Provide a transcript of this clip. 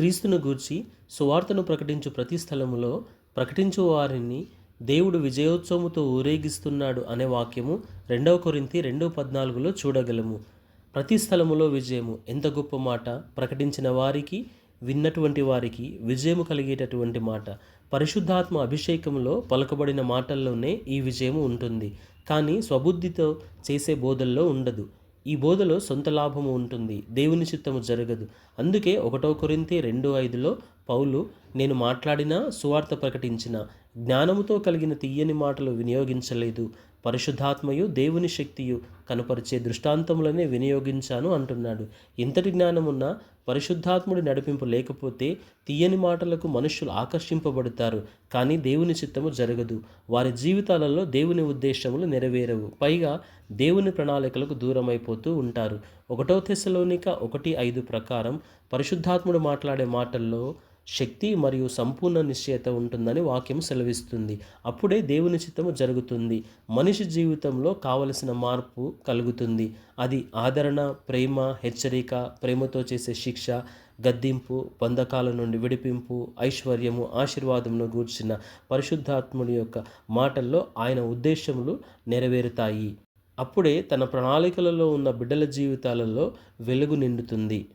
క్రీస్తును గూర్చి సువార్తను ప్రకటించు ప్రతి స్థలములో ప్రకటించు వారిని దేవుడు విజయోత్సవముతో ఊరేగిస్తున్నాడు అనే వాక్యము రెండవ కొరింతి రెండవ పద్నాలుగులో చూడగలము. ప్రతి స్థలములో విజయము. ఎంత గొప్ప మాట. ప్రకటించిన వారికి విన్నటువంటి వారికి విజయము కలిగేటటువంటి మాట. పరిశుద్ధాత్మ అభిషేకంలో పలకబడిన మాటల్లోనే ఈ విజయము ఉంటుంది. కానీ స్వబుద్ధితో చేసే బోధల్లో ఉండదు. ఈ బోధలో సొంత లాభము ఉంటుంది. దేవుని చిత్తము జరగదు. అందుకే ఒకటో కొరింతి రెండు ఐదులో పౌలు నేను మాట్లాడిన సువార్త ప్రకటించిన జ్ఞానముతో కలిగిన తీయని మాటలు వినియోగించలేదు. పరిశుద్ధాత్మయు దేవుని శక్తియు కనపరిచే దృష్టాంతములనే వినియోగించాను అంటున్నాడు. ఇంతటి జ్ఞానమున్న పరిశుద్ధాత్ముడి నడిపింపు లేకపోతే తీయని మాటలకు మనుష్యులు ఆకర్షింపబడతారు కానీ దేవుని చిత్తము జరగదు. వారి జీవితాలలో దేవుని ఉద్దేశములు నెరవేరవు. పైగా దేవుని ప్రణాళికలకు దూరమైపోతూ ఉంటారు. ఒకటో తెశలోనిక ఒకటి ఐదు ప్రకారం పరిశుద్ధాత్ముడు మాట్లాడే మాటల్లో శక్తి మరియు సంపూర్ణ నిశ్చయత ఉంటుందని వాక్యం సెలవిస్తుంది. అప్పుడే దేవుని చిత్తము జరుగుతుంది. మనిషి జీవితంలో కావలసిన మార్పు కలుగుతుంది. అది ఆదరణ ప్రేమ హెచ్చరిక ప్రేమతో చేసే శిక్ష గద్దింపు బంధకాల నుండి విడిపింపు ఐశ్వర్యము ఆశీర్వాదమును గూర్చిన పరిశుద్ధాత్ముడి యొక్క మాటల్లో ఆయన ఉద్దేశములు నెరవేరుతాయి. అప్పుడే తన ప్రణాళికలలో ఉన్న బిడ్డల జీవితాలలో వెలుగు నిండుతుంది.